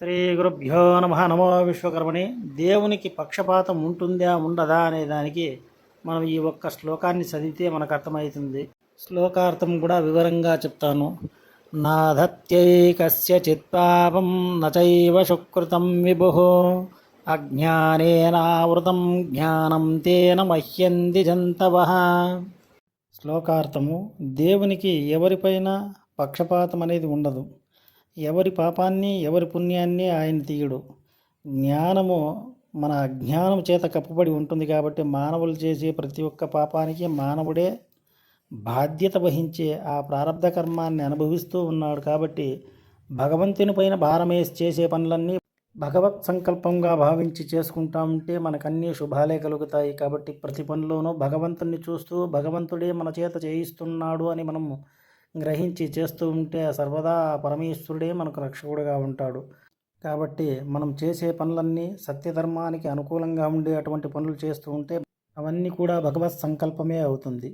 శ్రీ గురుభ్యో నమ నమో విశ్వకర్మణి. దేవునికి పక్షపాతం ఉంటుందా ఉండదా అనే దానికి మనం ఈ ఒక్క శ్లోకాన్ని చదివితే మనకు అర్థమవుతుంది. శ్లోకార్థం కూడా వివరంగా చెప్తాను. నాధత్యైకస్య చిత్పాపం నచైవ సుకృతం విభు. అజ్ఞానేనావృతం జ్ఞానం తేన మహ్యంది జంతవ. శ్లోకార్థము దేవునికి ఎవరిపైన పక్షపాతం అనేది ఉండదు. ఎవరి పాపాన్ని ఎవరి పుణ్యాన్ని ఆయన తీయడు. జ్ఞానము మన అజ్ఞానం చేత కప్పబడి ఉంటుంది కాబట్టి మానవులు చేసే ప్రతి ఒక్క పాపానికి మానవుడే బాధ్యత వహించే ఆ ప్రారంధ కర్మాన్ని అనుభవిస్తూ ఉన్నాడు కాబట్టి భగవంతుని పైన భారమేసి చేసే పనులన్నీ భగవత్ సంకల్పంగా భావించి చేసుకుంటా ఉంటే మనకన్నీ శుభాలే కలుగుతాయి కాబట్టి ప్రతి పనిలోనూ భగవంతుణ్ణి చూస్తూ భగవంతుడే మన చేత చేయిస్తున్నాడు అని మనము గ్రహించి చేస్తూ ఉంటే సర్వదా పరమేశ్వరుడే మనకు రక్షకుడుగా ఉంటాడు. కాబట్టి మనం చేసే పనులన్నీ సత్యధర్మానికి అనుకూలంగా ఉండే అటువంటి పనులు చేస్తూ ఉంటే అవన్నీ కూడా భగవత్ సంకల్పమే అవుతుంది.